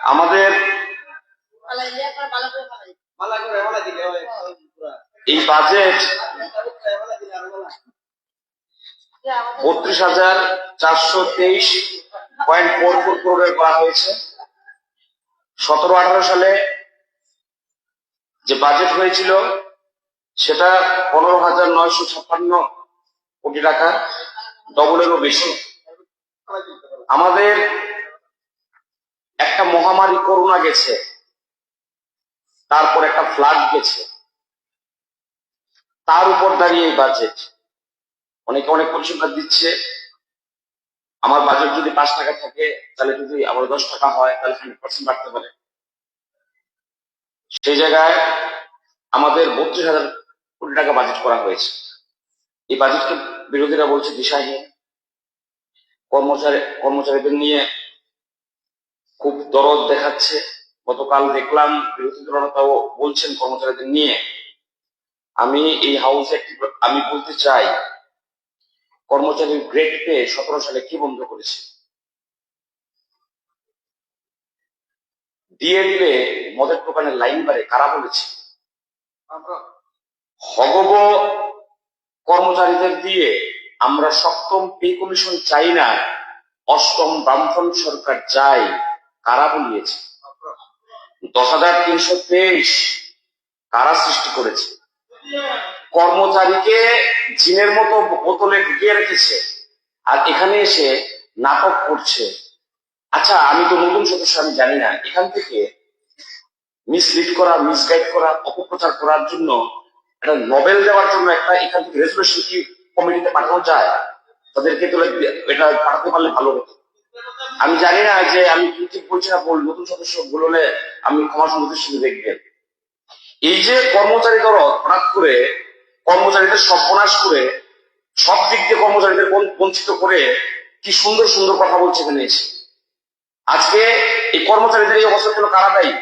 আমাদের এই বাজেট বত্রিশ হাজার চারশো তেইশ পয়েন্ট ফোর ফোর করোড়ের করা হয়েছে। সতেরো আঠারো সালে যে বাজেট হয়েছিল সেটা পনেরো হাজার নয়শো ছাপ্পান্ন কোটি টাকা ডবলেরও বেশি। আমাদের একটা মহামারী করোনা গেছে, তারপর একটা ফ্লাড গেছে। তার উপর দাঁড়িয়ে এই বাজেট অনেকে অনেক পরিষেবা দিচ্ছে, আমার বাজেট যদি পাঁচ টাকা থাকে, তাহলে যদি আমার দশ টাকা হয়, তাহলে হান্ড্রেড পার্সেন্ট বাড়তে পারে। সেই জায়গায় আমাদের বত্রিশ হাজার কোটি টাকা বাজেট করা হয়েছে। এই বাজেটকে বিরোধীরা বলছে দিশাহীন। কর্মচারী কর্মচারীদের নিয়ে খুব দরদ দেখাচ্ছে। গতকাল দেখলাম বিরোধী দলনেতাও বলছেন কর্মচারীদের নিয়ে। আমি এই হাউসে আমি বলতে চাই, কর্মচারীর গ্রেড পে সতেরো সালে কি বন্ধ করেছে? দিলে মদের দোকানের লাইন বাড়ে কারা বলেছে? হগব কর্মচারীদের দিয়ে আমরা সপ্তম পে কমিশন চাই না, অষ্টম বামফ্রন্ট সরকার চাই। কারা বলিয়েছে? দশ হাজার তিনশো তেইশ কারা সৃষ্টি করেছে? কর্মচারীকে জিনের মতো বোতলে ঢুকিয়ে রেখেছে আর এখানে এসে নাটক করছে। আচ্ছা আমি তো নতুন সদস্য, আমি জানি না। এখান থেকে মিসলিড করা মিসগাইড করা, অপপ্রচার করার জন্য একটা নোবেল দেওয়ার জন্য একটা এখান থেকে রেজলিউশন কি কমিটিতে পাঠানো যায়? তাদেরকে তো এটা পাঠাতে পারলে ভালো হতো। আমি জানি না যে আমি কি ঠিক বলছি না বল, নতুন সদস্য ভুল হলে আমি ক্ষমা সুন্দর সঙ্গে দেখবেন। এই যে কর্মচারী দরদ, হঠাৎ করে কর্মচারীদের সর্বনাশ করে, সব দিক দিয়ে কর্মচারীদের বঞ্চিত করে কি সুন্দর সুন্দর কথা বলছে এখানে এসে। আজকে এই কর্মচারীদের এই অবস্থার জন্য কারা দায়ী?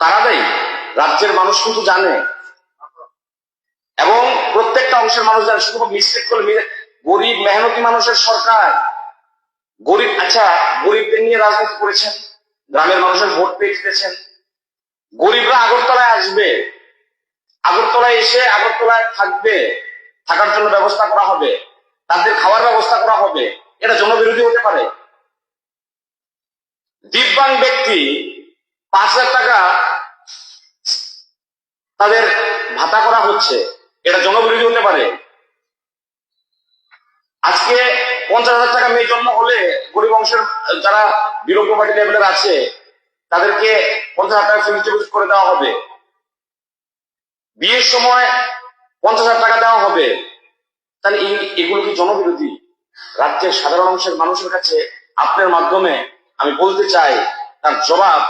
কারা দায়ী? রাজ্যের মানুষ কিন্তু জানে। এবং প্রত্যেকটা অংশের মানুষ জানে শুধু মিস্টেক করলে গরিব, মেহনতি মানুষের সরকার। গরিব আচ্ছা গরিবদের নিয়ে রাজনীতি করেছেন, গ্রামের মানুষের ভোট পেয়ে জিতেছেন। গরিবরা আগরতলায় আসবে। আগরতলায় এসে আগরতলায় থাকবে। থাকার জন্য ব্যবস্থা করা হবে। তাদের খাওয়ার ব্যবস্থা করা হবে। এটা জনবিরোধী হতে পারে। দিব্যাং ব্যক্তি পাঁচ হাজার টাকা তাদের ভাতা করা হচ্ছে। এটা জনবিরোধী হতে পারে। আজকে পঞ্চাশ হাজার টাকা মেয়ে জন্ম হলে গরিব অংশের, যারা বিরোধী পার্টি লেভেলের আছে, তাদেরকে পঞ্চাশ হাজার টাকা ফিক্সড করে দেওয়া হবে। বিয়ের সময় পঞ্চাশ হাজার টাকা দেওয়া হবে। তাহলে এগুলো কি জনবিরোধী? রাজ্যের সাধারণ অংশের মানুষের কাছে আপনার মাধ্যমে আমি বলতে চাই, তার জবাব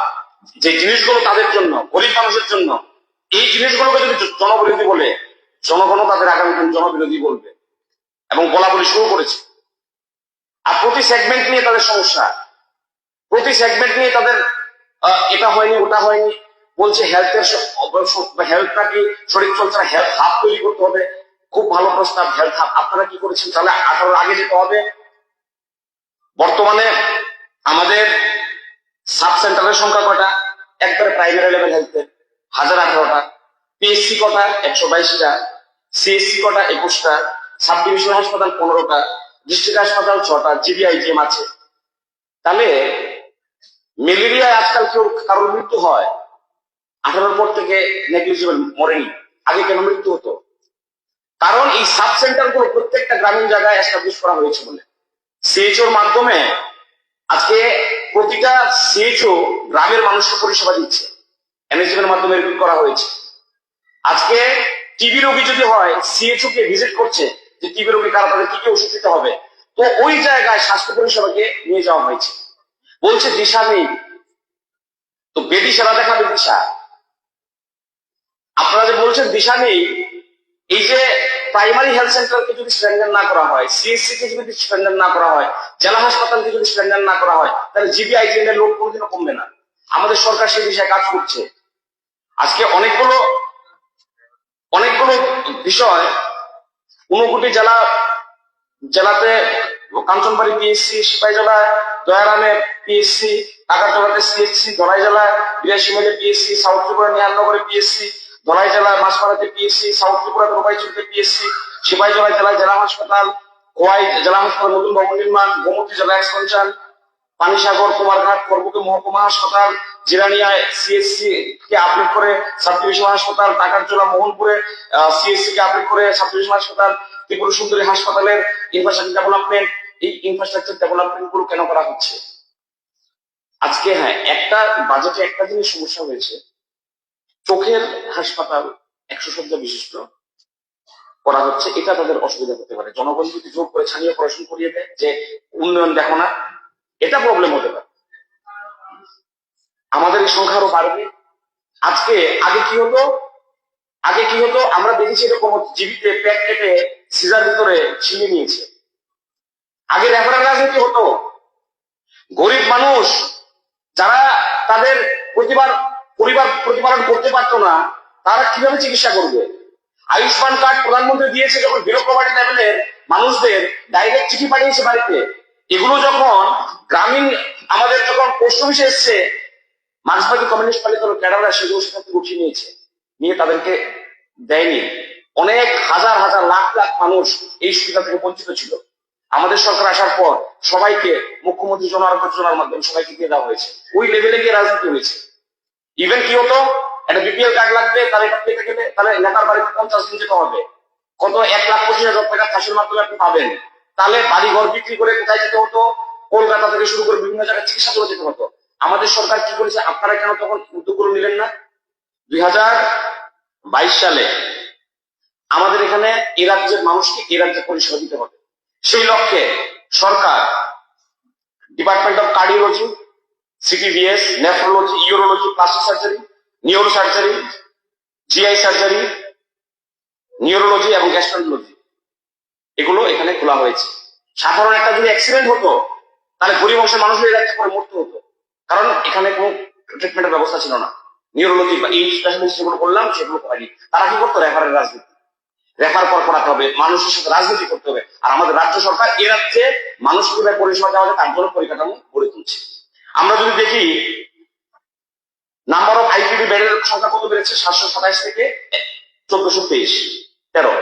যে জিনিসগুলো তাদের জন্য, গরিব মানুষের জন্য, এই জিনিসগুলোকে যদি জনবিরোধী বলে, জনগণও তাদের আগামী দিন জনবিরোধী বলবে। এবং বলা বলি শুরু করেছে। আর প্রতি সেগমেন্ট নিয়ে তাদের সমস্যা। প্রতি সেগমেন্ট নিয়ে তাদের এটা হয়নি, ওটা হয়নি। বলছে হেলথের হেলথ নাকি শরীর না হেলথ হাব তৈরি করতে হবে। খুব ভালো প্রস্তাব হেলথ হাব আপনারা কি করেছেন? তাহলে আঠারোর আগে যেতে হবে। বর্তমানে আমাদের সাব সেন্টারের সংখ্যা কটা একবারে প্রাইমারি লেভেল হেলথে হাজার আঠারোটা। পিএসসি কটা? একশো বাইশটা। সিএসসি কটা? একুশটা। সাব ডিভিশন হাসপাতাল পনেরোটা, ডিস্ট্রিক্ট হাসপাতাল ছটা জিবিআইজিএম আছে। তাহলে ম্যালেরিয়ায় আজকাল কেউ কারোর মৃত্যু হয়, আঠারোর পর থেকে নেগলিজিবল মরেনি, আগে কেন মৃত্যু হতো? কারণ এই সাব সেন্টারগুলো প্রত্যেকটা গ্রামীণ জায়গায় এস্টাবলিশ করা হয়েছে বলে। সিএইচওর মাধ্যমে আজকে প্রতিটা সিএইচও গ্রামের মানুষকে পরিষেবা দিচ্ছে এনএসএম এর মাধ্যমে করা হয়েছে। আজকে টিবি রোগী যদি হয় সিএইচও কে ভিজিট করছে যে টিবি রোগী কারা তাদের কি কি ওষুধ দিতে হবে। তো ওই জায়গায় স্বাস্থ্য পরিষেবাকে নিয়ে যাওয়া হয়েছে। বলছে, দিশা নেই তো বেদি সেবা দেখাবে দিশা। আপনারা যে বলছেন, দিশা নেই এই যে প্রাইমারি হেলথ সেন্টারকে যদি স্ট্যান্ডার্ড না করা হয় সিএসসি কে যদি স্ট্যান্ডার্ড না করা হয়, জেলা হাসপাতালকে যদি স্ট্যান্ডার্ড না করা হয়, তাহলে জিবিআইজিএম এর লোক কোনোদিনও কমবে না। আমাদের সরকার সেই বিষয়ে কাজ করছে। আজকে অনেকগুলো অনেকগুলো বিষয় ঊনকোটি জেলা, জেলাতে কাঞ্চনবাড়ি পিএসসি সিপাহীজলা দয়ারামে পিএসসি কাকারতলাতে সিএসসি ধলাই জেলা বিরাশি মেলে পিএসসি সাউথ ত্রিপুরা নিহানগরে পিএসসি ধলাই জেলা মাসপাড়াতে পিএসসি সাউথ ত্রিপুরা রোবাইচুরিতে পিএসসি সিপাহীজলা জেলা জেলা হাসপাতাল, খোয়াই জেলা হাসপাতাল, নতুন ভবন নির্মাণ, গোমতী জেলা এক্সপেনশন পানিসাগর, কুমারঘাট করবুকে মহকুমা হাসপাতাল সিএসসি কে করে মোহনপুরে সিএসসি কে করে হাসপাতাল সুন্দরী হাসপাতালের ইনফ্রাস্ট্রাকচার ডেভেলপমেন্ট এই ইনফ্রাস্ট্রাকচার ডেভেলপমেন্টগুলো কেন করা হচ্ছে? আজকে হ্যাঁ একটা বাজেটে একটা জিনিস সমস্যা হয়েছে। চোখের হাসপাতাল একশো শয্যা বিশিষ্ট। করা হচ্ছে, এটা তাদের অসুবিধা হতে পারে। জনগণ যদি জোর করে ছানিয়ে পড়াশোনা করিয়ে দেয় যে উন্নয়ন দেখো না, এটা প্রবলেম হতে পারে। আমাদের এই সংখ্যা আরও বাড়বে। আজকে আগে কি হতো? আগে কি হতো? আমরা দেখেছি এরকম জীবিতে প্যাক কেটে সিজার ভিতরে ছিনিয়ে নিয়েছে। আগে রেফারেল রাজনীতি হতো? গরিব মানুষ, যারা তাদের প্রতিবার, পরিবার প্রতিপালন করতে পারতো না, তারা কীভাবে চিকিৎসা করবে? আয়ুষ্মান কার্ড প্রধানমন্ত্রী দিয়েছে যখন বিরোধী লেভেলের মানুষদের ডাইরেক্ট চিঠি পাঠিয়েছে বাড়িতে। এগুলো যখন গ্রামীণ, আমাদের যখন পোস্ট অফিসে এসছে মার্ক্সবাদী কমিউনিস্ট পার্টি কোনো ক্যাডাররা সেগুলো সেখান থেকে উঠিয়ে নিয়েছে। নিয়ে তাদেরকে দেয়নি। অনেক হাজার হাজার লাখ লাখ মানুষ এই সুবিধা থেকে বঞ্চিত ছিল। আমাদের সরকার আসার পর সবাইকে মুখ্যমন্ত্রী জন আরোগ্য যোজনার মাধ্যমে সবাইকে দিয়ে দেওয়া হয়েছে। ওই লেভেলে গিয়ে রাজনীতি হয়েছে। ইভেন কি হতো? একটা বিপিএল কার্ড লাগবে তাহলে এটা পেতে গেলে তাহলে নেতার বাড়িতে পঞ্চাশ দিন যেতে হবে। কত? এক লাখ পঁচিশ হাজার টাকা ফাঁসির মাধ্যমে আপনি পাবেন। তাহলে বাড়ি ঘর বিক্রি করে কোথায় যেতে হতো? কলকাতা থেকে শুরু করে বিভিন্ন জায়গায় চিকিৎসা করে যেতে হতো। আমাদের সরকার কি করেছে? আপনারা কেন তখন উদ্যোগগুলো নিলেন না? দুই হাজার বাইশ সালে আমাদের এখানে এ রাজ্যের মানুষকে এ রাজ্যে পরিষেবা দিতে হবে। সেই লক্ষ্যে সরকার department of cardiology CTVS nephrology urology plastic surgery neuro surgery GI surgery neurology এবং গ্যাস্ট্রোলজি এগুলো এখানে খোলা হয়েছে। সাধারণ একটা যদি অ্যাক্সিডেন্ট হতো, তাহলে গরিব অংশের মানুষের রাজ্যে করে মরতে হতো। কারণ এখানে কোনো ট্রিটমেন্টের ব্যবস্থা ছিল না। নিউরোলজি বা এই স্পেশালিস্ট যেগুলো করলাম, সেগুলো করায়নি তারা কি করতো? রেফারের রাজনীতি। রেফার পর করাতে হবে। মানুষের সাথে রাজনীতি করতে হবে। আর আমাদের রাজ্য সরকার এ রাজ্যে মানুষ কীভাবে পরিষেবা দেওয়া যায় তার জন্য পরিকাঠামো গড়ে তুলছে। আমরা যদি দেখি নাম্বার অফ আইপিডি বেডের সংখ্যা কত বেড়েছে? সাতশো সাতাইশ থেকে চোদ্দশো তেইশ। তেরো।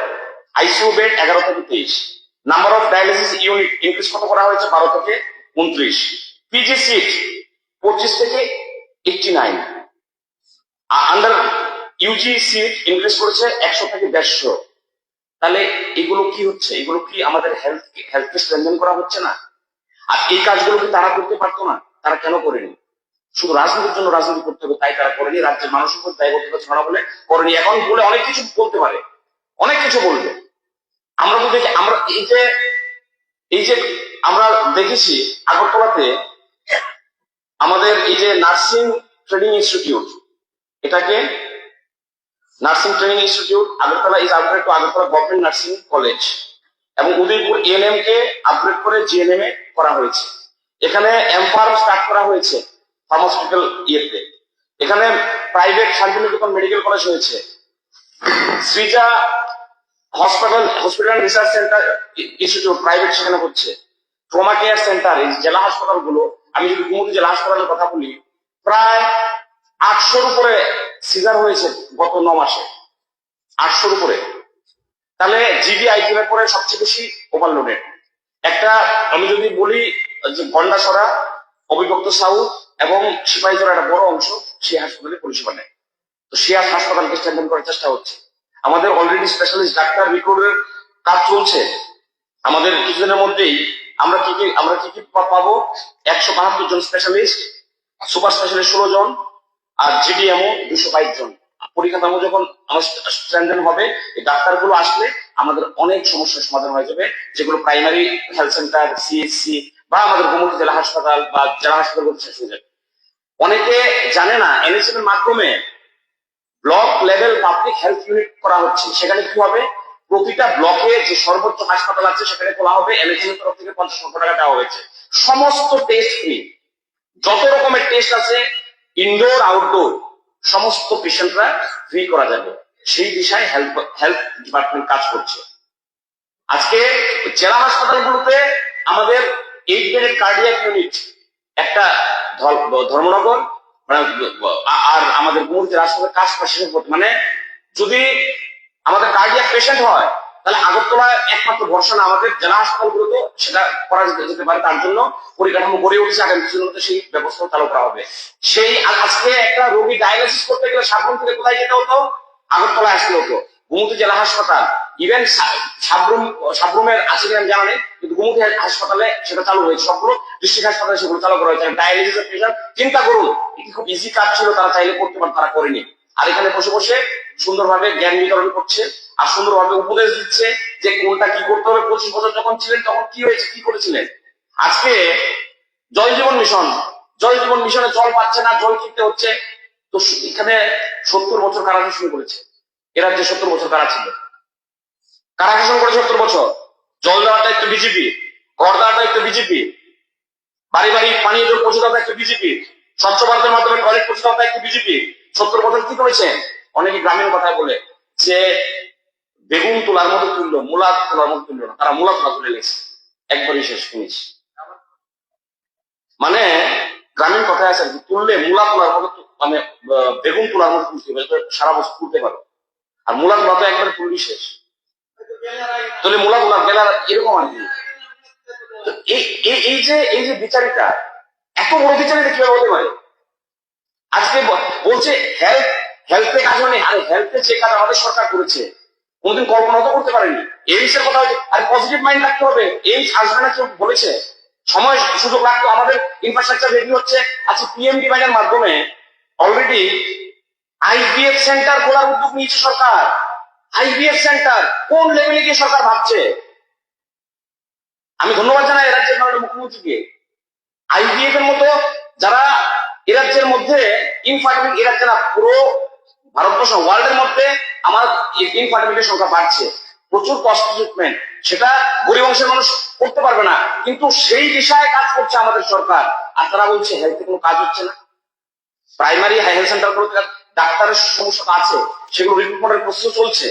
আইসিউ বেড এগারো থেকে তেইশ। Number of dialysis unit increase কত করা হয়েছে? বারো থেকে উনত্রিশ। পিজি সিট পঁচিশ থেকে eighty nine under UG seat increase করেছে একশো থেকে দেড়শো। তাহলে এগুলো কি হচ্ছে? এগুলো কি আমাদের হেলথ হেলথকে স্ট্রেনথেন করা হচ্ছে না? আর এই কাজগুলো কি তারা করতে পারতো না? তারা কেন করেনি? শুধু রাজনীতির জন্য রাজনীতি করতে হবে, তাই তারা করেনি। রাজ্যের মানুষের উপর দায়বদ্ধতা ছড়া বলে করেনি। এখন বলে অনেক কিছু বলতে পারে। অনেক কিছু বলবে। আমরা তো দেখি আমরা এই যে এই যে আমরা দেখেছি আগরতলাতে আমাদের এই যে নার্সিং ট্রেনিং ইনস্টিটিউট, এটাকে nursing training institute Agartala is upgrade to Agartala government nursing college এবং উদয়পুর এএনএম কে আপগ্রেড করে জিএনএম এ করা হয়েছে। এখানে এম ফার্ম স্টার্ট করা হয়েছে ফার্মাসিউটিক্যাল ইয়েতে। এখানে প্রাইভেট শান্তিনিকেতন মেডিকেল কলেজ হয়েছে। Srija hospital hospital research centre institute private সেখানে হচ্ছে। ট্রমা কেয়ার সেন্টার এই জেলা হাসপাতালগুলো আমি যদি কুমুদি জেলা হাসপাতালের কথা বলি, প্রায় আটশোর উপরে সিজার হয়েছে গত ন মাসে। আটশোর উপরে। তাহলে জিবি আইটিএম পরে সবচেয়ে বেশি ওভারলোডেড একটা, আমি যদি বলি যে গন্ডাছড়া অবিভক্ত সাউথ এবং সিপাহীজোড়া একটা বড় অংশ, সেই হাসপাতালে পরিষেবা নেয়। তো সে হাসপাতালকে স্ট্রেন্থেন করার চেষ্টা হচ্ছে। আমাদের অলরেডি স্পেশালিস্ট ডাক্তার রিক্রুটের কাজ চলছে। আমাদের কিছুদিনের মধ্যেই আমরা কি কি আমরা কি কি পাবো? একশো বাহাত্তর জন স্পেশালিস্ট সুপার স্পেশালিস্ট ষোলো জন, আর জিডিএমও দুশো বাইশ জন। পরিকাঠামো যখন আমার হবে, এই ডাক্তারগুলো আসলে আমাদের অনেক সমস্যার সমাধান হয়ে যাবে, যেগুলো প্রাইমারি হেলথ সেন্টার সিএসসি বা আমাদের গোমতী জেলা হাসপাতাল বা জেলা হাসপাতাল শেষ হয়ে যাবে। অনেকে জানে না এনএসএম এর মাধ্যমে block level public health unit করা হচ্ছে। সেখানে কি হবে? প্রতিটা ব্লকে যে সর্বোচ্চ হাসপাতাল আছে, সেখানে খোলা হবে এনএসএম এর তরফ থেকে পঞ্চাশ লক্ষ টাকা দেওয়া হয়েছে। সমস্ত টেস্ট ফ্রি যত রকমের টেস্ট আছে ইনডোর আউটডোর সমস্ত পেশেন্টরা ফ্রি করা যাবে। সেই দিশায় হেলথ হেলথ ডিপার্টমেন্ট কাজ করছে। আজকে জেলা হাসপাতালগুলোতে আমাদের এইট বেডের কার্ডিয়াক ইউনিট একটা ধর্মনগর মানে আর আমাদের মুহূর্তে রাষ্ট্রপতি কাজ পাশে মানে যদি আমাদের কার্ডিয়াক পেশেন্ট হয়, তাহলে আগরতলায় একমাত্র ভরসা না আমাদের জেলা হাসপাতালগুলোতে সেটা করা যেতে পারে। তার জন্য পরিকাঠামো গড়ে উঠেছে, আগামী কিছুদিনের মধ্যে সেই ব্যবস্থা চালু করা হবে। সেই আজকে একটা রোগী ডায়ালিসিস করতে গেলে সাবরুম থেকে কোথায় যেতে হতো? আগরতলায় আসতে হতো। গুমতি জেলা হাসপাতাল। ইভেন সাবরুম সাবরুমের আছে কিনা জানা নেই, কিন্তু গুমতি হাসপাতালে সেটা চালু হয়েছে। সবগুলো ডিস্ট্রিক্ট হাসপাতালে সেগুলো চালু করা হয়েছে। ডায়ালিসিসের পেশেন্ট চিন্তা করুন এটি খুব ইজি কাজ ছিল, তারা চাইলে করতে পারে, তারা করেনি। আর এখানে বসে বসে সুন্দরভাবে জ্ঞান বিতরণ করছে আর সুন্দরভাবে উপদেশ দিচ্ছে যে কোনটা কি করতে হবে। পঁচিশ বছর যখন ছিলেন তখন কি হয়েছে, কি করেছিলেন? আজকে জল জীবন মিশন, জল জীবন মিশনে জল পাচ্ছে না, জল কিনতে হচ্ছে। তো এখানে সত্তর বছর কারা শাসন করেছে। এরা যে সত্তর বছর কারা ছিল? কারা শাসন করে সত্তর বছর? জল দেওয়ার দায়িত্ব বিজেপি, ঘর দেওয়ার দায়িত্ব বিজেপি, বাড়ি বাড়ি পানীয় জল পৌঁছে দেওয়ার দায়িত্ব বিজেপি, স্বচ্ছ ভারতের মাধ্যমে টয়লেট পৌঁছে দেওয়ার দায়িত্ব বিজেপি। সত্তর বছর কি করেছেন? অনেকে গ্রামীণ কথায় বলে যে বেগুন তোলার মতো তুললো, মূলা তোলার মতো তুললো না, তারা মূলা তোলা তুলে নিয়েছে। একবারই শেষ ফিনিশ মানে গ্রামীণ কথায় আছে আর তুললে মূলা তোলার মতো মানে বেগুন তোলার মতো তুলতে হবে সারা বছর তুলতে পারো। আর মূলা তোলা তো একবারে তুললি শেষ। তাহলে মূলা তোলা গেলার এরকম আর কি। এই যে এই যে বিচারিতা এত বড় বিচারিতা কীভাবে হতে পারে? আজকে বলছে হেলথ হেলথে কাজ মানে আরে হেলথে যে কাজ আমাদের সরকার করেছে। কোনদিন কল্পনা তো করতে পারেনি। এইমস এর কথা আর পজিটিভ মাইন্ড রাখতে হবে। এইমস আসবে কেউ বলেছে। সময়, সুযোগ রাখতে আমাদের ইনফ্রাস্ট্রাকচার রেডি হচ্ছে। আজকে পিএমডি ব্যাংকের মাধ্যমে অলরেডি আইবিএফ সেন্টার খোলার উদ্যোগ নিয়েছে সরকার। আইবিএফ সেন্টার কোন লেভেলে গিয়ে সরকার ভাবছে? আমি ধন্যবাদ জানাই রাজ্যের মাননীয় মুখ্যমন্ত্রীকে। আইবিএফ এর মতো যারা এ রাজ্যের মধ্যে ইনফার্টিলিটি এ রাজ্যে পুরো ভারতবর্ষ ওয়ার্ল্ড এর মধ্যে আমার ইনফার্টিলিটির সংখ্যা বাড়ছে। প্রচুর কষ্ট ট্রিটমেন্ট সেটা গরিব অংশের মানুষ করতে পারবে না। কিন্তু সেই বিষয়ে কাজ করছে আমাদের সরকার। আর তারা বলছে হেলথে কোনো কাজ হচ্ছে না। প্রাইমারি হেলথ সেন্টার গুলোতে ডাক্তারের সমস্যা আছে। সেগুলো রিক্রুটমেন্টের প্রসেস চলছে।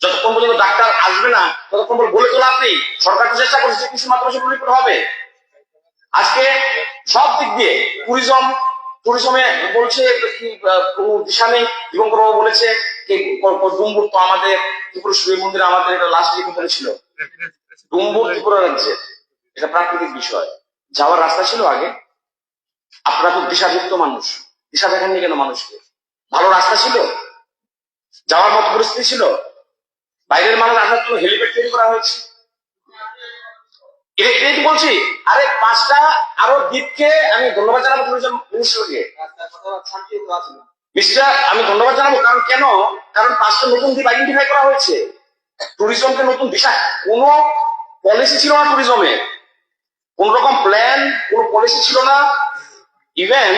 যতক্ষণ পর্যন্ত ডাক্তার আসবে না, ততক্ষণ পর্যন্ত বলে তো লাভ নেই। সরকার তো চেষ্টা করছে কিছু মাত্র সেগুলো রিক্রুট হবে। আজকে সব দিক দিয়ে ট্যুরিজম ট্যুরিজমে বলছে দিশা নেই দীপঙ্কর বলেছে যে তো আমাদের মন্দির আমাদের এটা লাস্ট ছিল? ত্রিপুরা রাজ্যে। এটা প্রাকৃতিক বিষয়। যাওয়ার রাস্তা ছিল আগে। আপনারা তো দিশাযুক্ত মানুষ। দিশা দেখেননি কেন মানুষকে? ভালো রাস্তা ছিল? যাওয়ার মতো পরিস্থিতি ছিল? বাইরের মানুষ আসার জন্য হেলিপ্যাড তৈরি করা হয়েছে। এটাই বলছি, আরে পাঁচটা আরও দ্বীপকে আমি ধন্যবাদ জানাব মিনিস্টারকে মিস্টার, আমি ধন্যবাদ জানাব, কারণ কেন? কারণ পাঁচটা নতুন দ্বীপ আইডেন্টিফাই করা হয়েছে। ট্যুরিজমকে নতুন দিশা কোনো পলিসি ছিল না ট্যুরিজমে কোন রকম প্ল্যান কোন পলিসি ছিল না। ইভেন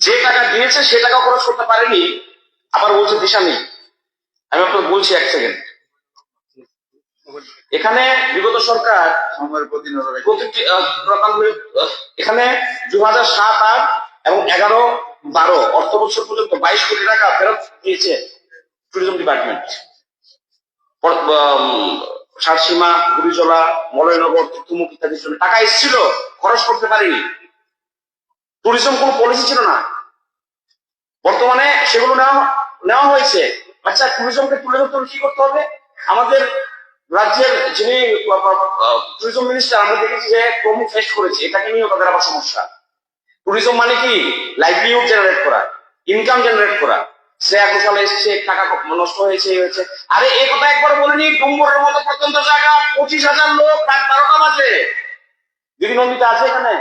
যে টাকা দিয়েছে, সে টাকা খরচ করতে পারেনি। আবার বলছে দিশা নেই। আমি আপনাকে বলছি এক সেকেন্ড এখানে বিগত সরকার। প্রতিটি এখানে দু হাজার সাত আট এবং এগারো বারো অর্থ বছর পর্যন্ত বাইশ কোটি টাকা ফেরত দিয়েছে ট্যুরিজম ডিপার্টমেন্ট সারসীমা গুড়িজলা মলয়নগর তুমুক ইত্যাদির জন্য। টাকা এসেছিল খরচ করতে পারিনি। ট্যুরিজম কোন পলিসি ছিল না। বর্তমানে সেগুলো নেওয়া নেওয়া হয়েছে। আচ্ছা ট্যুরিজমকে তুলে ধরতে কি করতে হবে? আমাদের রাজ্যের যিনি ট্যুরিজম মিনিস্টার আমরা দেখেছি যে প্রমুখ ফেস করেছে। এটাকে নিয়েও তাদের আবার সমস্যা। ট্যুরিজম মানে কি? লাইভলিহুড জেনারেট করা ইনকাম জেনারেট করা। শ্রেয়া ঘোষাল এসছে টাকা নষ্ট হয়েছে এই হয়েছে। আরে এই কথা একবার বলিনি ডুম্বরের মতো প্রত্যন্ত জায়গা পঁচিশ হাজার লোক রাত বারোটা বাজে। দিদি নন্দিতা আছে এখানে?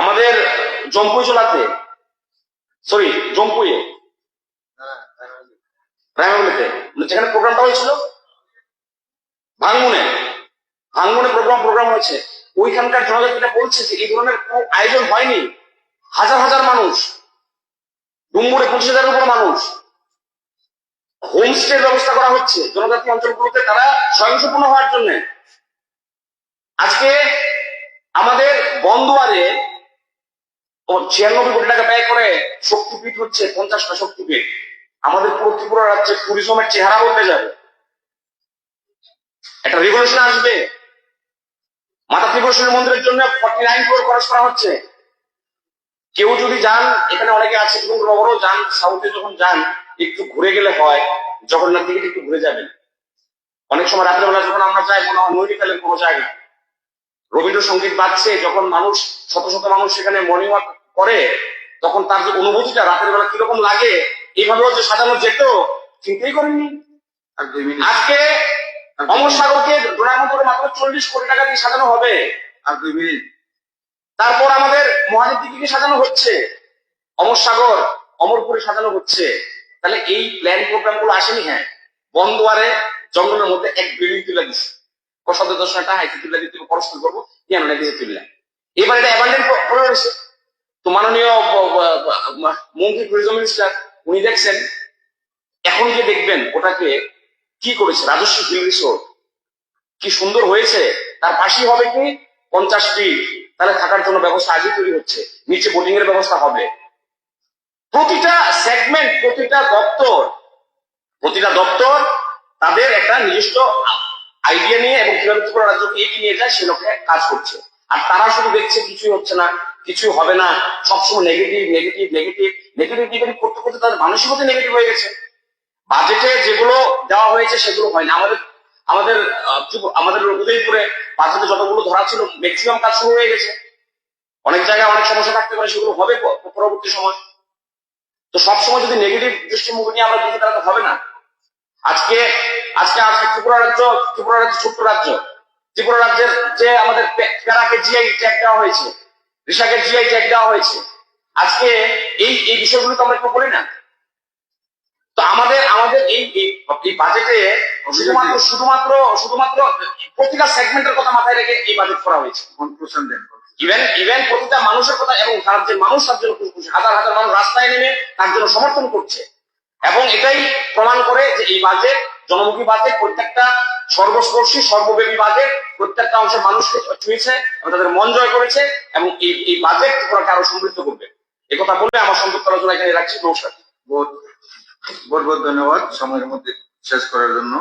আমাদের জম্পুই চলাতে সরি জম্পুয়ে রায়মাগুলিতে যেখানে প্রোগ্রামটা হয়েছিল? ভাঙ্গুনে ভাঙ্গুনে প্রোগ্রাম প্রোগ্রাম হয়েছে। ওইখানকার জনজাতিরা বলছে যে এই ধরনের কোনো আয়োজন হয়নি। হাজার হাজার মানুষ ডুম্বুরে পঁচিশ হাজারের উপর মানুষ। হোমস্টে ব্যবস্থা করা হচ্ছে জনজাতি অঞ্চলগুলোতে, তারা স্বয়ংসম্পূর্ণ হওয়ার জন্য। আজকে আমাদের বন্দুয়ারে ছিয়ানব্বই কোটি টাকা ব্যয় করে শক্তিপীঠ হচ্ছে পঞ্চাশটা শক্তিপীঠ। আমাদের পুরো ত্রিপুরা রাজ্যে ট্যুরিজমের চেহারা বদলে যাবে। একটা রিভলিউশন আসবে। মাতা ত্রিপুরেশ্বরী মন্দিরের জন্য ফর্টি নাইন ক্রোর খরচ করা হচ্ছে। কেউ যদি যান এখানে অনেকে আছে এবং যান সাউথে যখন যান একটু ঘুরে গেলে হয় জগন্নাথ দিকে একটু ঘুরে যাবেন। অনেক সময় রাত্রেবেলা যখন আমরা যাই মনে হয় নৈনিতালের কোনো জায়গা। রবীন্দ্রসঙ্গীত বাজছে যখন মানুষ শত শত মানুষ সেখানে মর্নিং ওয়াক করে তখন তার যে অনুভূতিটা রাতের বেলা কীরকম লাগে এইভাবেও যে সাজানো যেত চিন্তাই করেননি আজকে অমর সাগরকে ডোনার করে মাত্র চল্লিশ কোটি টাকা দিয়ে সাজানো হবে। আর দুই মিনিট। তারপর আমাদের দিদিকে সাজানো হচ্ছে। অমর সাগর, অমরপুরে সাজানো হচ্ছে। তাহলে এই প্ল্যান প্রোগ্রামগুলো আসেনি? হ্যাঁ। বন্দুয়ারে, জঙ্গলের মধ্যে এক বিল্ডিং তুলে দিচ্ছে প্রসাদ দর্শনটা হাইতে তুলে দিতে পরস্পর করব। কেন না দিতে তুললাম। এবার এটা অ্যাবান্ডেন্ট করে রয়েছে তো মাননীয় মন্ত্রী টুরিজম মিনিস্টার, উনি দেখছেন। এখন যে দেখবেন ওটাকে কি করেছে রাজস্ব হিল রিসোর্ট কি সুন্দর হয়েছে তার পাশেই হবে কি পঞ্চাশ ফিট তাহলে থাকার জন্য ব্যবস্থা আগে তৈরি হচ্ছে নিচে বোটিং এর ব্যবস্থা হবে প্রতিটা সেগমেন্ট প্রতিটা দপ্তর প্রতিটা দপ্তর তাদের একটা নিজস্ব আইডিয়া নিয়ে এবং কীভাবে ত্রিপুরা রাজ্যকে এগিয়ে নিয়ে যায় সে লক্ষ্যে কাজ করছে আর তারা শুধু দেখছে কিছুই হচ্ছে না কিছুই হবে না সবসময় নেগেটিভ নেগেটিভ নেগেটিভ নেগেটিভ করতে করতে তাদের মানসিকতা নেগেটিভ হয়ে গেছে বাজেটে যেগুলো দেওয়া হয়েছে সেগুলো হয় না আমাদের আমাদের আমাদের উদয়পুরে বাজেটে যতগুলো ধরা ছিল ম্যাক্সিমাম কাজ শুরু হয়ে গেছে। অনেক জায়গায় অনেক সমস্যা থাকতে পারে, সেগুলো হবে পরবর্তী সময়। তো সবসময় যদি নেগেটিভ দৃষ্টিভঙ্গি নিয়ে আমরা দেখি, তাহলে তো হবে না। আজকে আজকে আজকে ত্রিপুরা রাজ্য ত্রিপুরা রাজ্য ছোট্ট রাজ্য। ত্রিপুরা রাজ্যের যে আমাদের প্যারাকে জিআই ট্যাগ দেওয়া হয়েছে, ঋষাকে জিআই ট্যাগ দেওয়া হয়েছে। আজকে এই এই বিষয়গুলো তো আমরা একটু বলি না। তো আমাদের এই বাজেটে শুধুমাত্র শুধুমাত্র শুধুমাত্র প্রতিটা সেগমেন্টের কথা মাথায় রেখে এই বাজেট করা হয়েছে। ইভেন ইভেন প্রতিটা মানুষের কথা এবং রাজ্যের মানুষ তার জন্য। হাজার হাজার মানুষ রাস্তায় নেমে তার জন্য সমর্থন করছে। এবং এটাই প্রমাণ করে যে এই বাজেট জনমুখী বাজেট প্রত্যেকটা সর্বস্পর্শী সর্বব্যাপী বাজেট প্রত্যেকটা অংশের মানুষকে ছুঁয়েছে এবং তাদের মন জয় করেছে এবং এই এই বাজেট ত্রিপুরাকে আরও সমৃদ্ধ করবে। এই কথা বলে আমার সংযুক্ত আলোচনা এখানে রাখছি। নমস্কার। বহুত ধন্যবাদ। সময়ের মধ্যে শেষ করার জন্য।